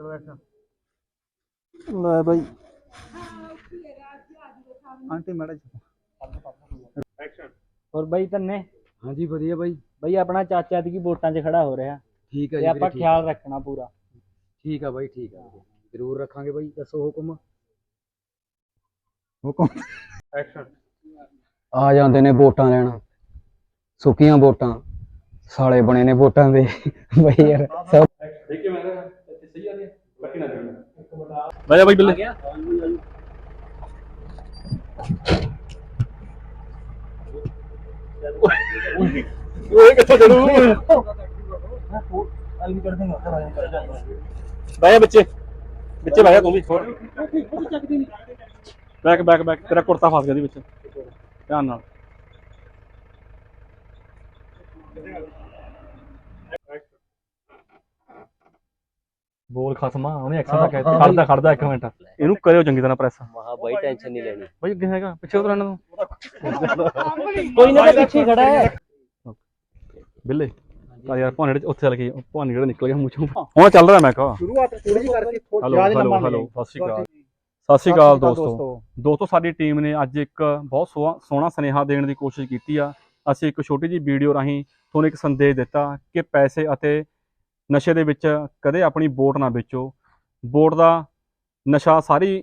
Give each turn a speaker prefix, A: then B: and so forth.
A: ਚਲੋ ਐਕਸ਼ਨ
B: ਲੈ ਬਾਈ।
A: Aunty madam
C: ਹੋਰ ਬਾਈ ਤੰਨੇ?
B: ਹਾਂਜੀ ਵਧੀਆ ਬਾਈ।
C: ਬਾਈ ਆਪਣਾ ਚਾਚਾ ਦੀ ਵੋਟਾਂ 'ਚ ਖੜਾ ਹੋ ਰਿਹਾ।
B: ਠੀਕ ਹੈ
C: ਤੇ
B: ਜੀ
C: ਆਪਾਂ
B: ਵੀਰੇ, ਠੀਕ-
C: ਖਿਆਲ ਰੱਖਣਾ ਪੂਰਾ।
B: ਠੀਕ ਆ ਬਾਈ ਠੀਕ ਆ ਜ਼ਰੂਰ ਰੱਖਾਂਗੇ ਬਾਈ ਦੱਸੋ ਹੁਕਮ।
A: ਹੁਕਮ। ਐਕਸ਼ਨ
B: ਆ ਜਾਂਦੇ ਨੇ ਵੋਟਾਂ ਲੈਣ। ਸੁੱਕੀਆਂ ਵੋਟਾਂ। ਸਾਲੇ ਬਣੇ ਨੇ ਵੋਟਾਂ ਦੇ। ਬਈ ਯਾਰ ਸਭ
D: ਬਾਜਾ ਬਾਈ ਬਿੱਲੇ। ਓਏ ਕਿੱਥੇ ਚੜੂ ਬਾਇਆ ਬੱਚੇ। ਬੱਚੇ ਬਾਇਆ ਤੂੰ ਵੀ। Back back back. ਤੇਰਾ ਕੁੜਤਾ ਫਸ ਗਿਆ ਦੀ ਵਿੱਚ। ਧਿਆਨ ਨਾਲ। ਬੋਲ ਖਸਮਾ ਉਹਨੇ ਐਕਸ਼ਨ ਦਾ ਕਹਿ ਖੜਦਾ ਖੜਦਾ ਇੱਕ ਮਿੰਟ। ਇਹਨੂੰ ਕਰਿਓ ਚੰਗੀ ਤਰ੍ਹਾਂ ਪ੍ਰੈਸ
C: ਮਹਾ ਬਾਈ ਟੈਨਸ਼ਨ ਨਹੀਂ ਲੈਣੀ।
D: ਬਾਈ ਅੱਗੇ ਹੈਗਾ ਪਿੱਛੇ ਉਤਰ ਇਹਨਾਂ ਨੂੰ।
C: ਕੋਈ ਨਾ ਤਾਂ ਪਿੱਛੇ ਖੜਾ ਹੈ।
D: ਬਿੱਲੇ ਆ ਯਾਰ ਭਾਣੇ ਜਿਹੜੇ ਉੱਥੇ ਚੱਲ ਗਏ ਭਾਣੇ ਜਿਹੜਾ ਨਿਕਲ ਗਿਆ ਮੂੰਹ ਚੋਂ। ਹੁਣ ਚੱਲ ਰਿਹਾ ਮੈਂ ਕਹਾ।
A: ਸ਼ੁਰੂਆਤ ਥੋੜੀ ਜਿਹੀ ਕਰਕੇ ਥੋੜਾ
D: ਹੈਲੋ
A: ਜ਼ਿਆਦਾ
D: ਹੈਲੋ ਸਤਿ ਸ਼੍ਰੀ ਅਕਾਲ। ਸਤਿ ਸ਼੍ਰੀ ਅਕਾਲ ਦੋਸਤੋ। ਦੋਸਤੋ। ਸਾਡੀ ਟੀਮ ਨੇ ਅੱਜ ਇੱਕ ਬਹੁਤ ਸੋਹਾ- ਸੋਹਣਾ ਸੁਨੇਹਾ ਦੇਣ ਦੀ ਕੋਸ਼ਿਸ਼ ਕੀਤੀ ਆ। ਅਸੀਂ ਇੱਕ ਛੋਟੀ ਜਿਹੀ ਵੀਡੀਓ ਰਾਹੀਂ ਤੁਹਾਨੂੰ ਇੱਕ ਸੰਦੇਸ਼ ਦਿੱਤਾ ਕਿ ਪੈਸੇ ਅਤੇ ਨਸ਼ੇ ਦੇ ਵਿੱਚ ਕਦੇ ਆਪਣੀ ਵੋਟ ਨਾ ਵੇਚੋ। ਵੋਟ ਦਾ ਨਸ਼ਾ ਸਾਰੀ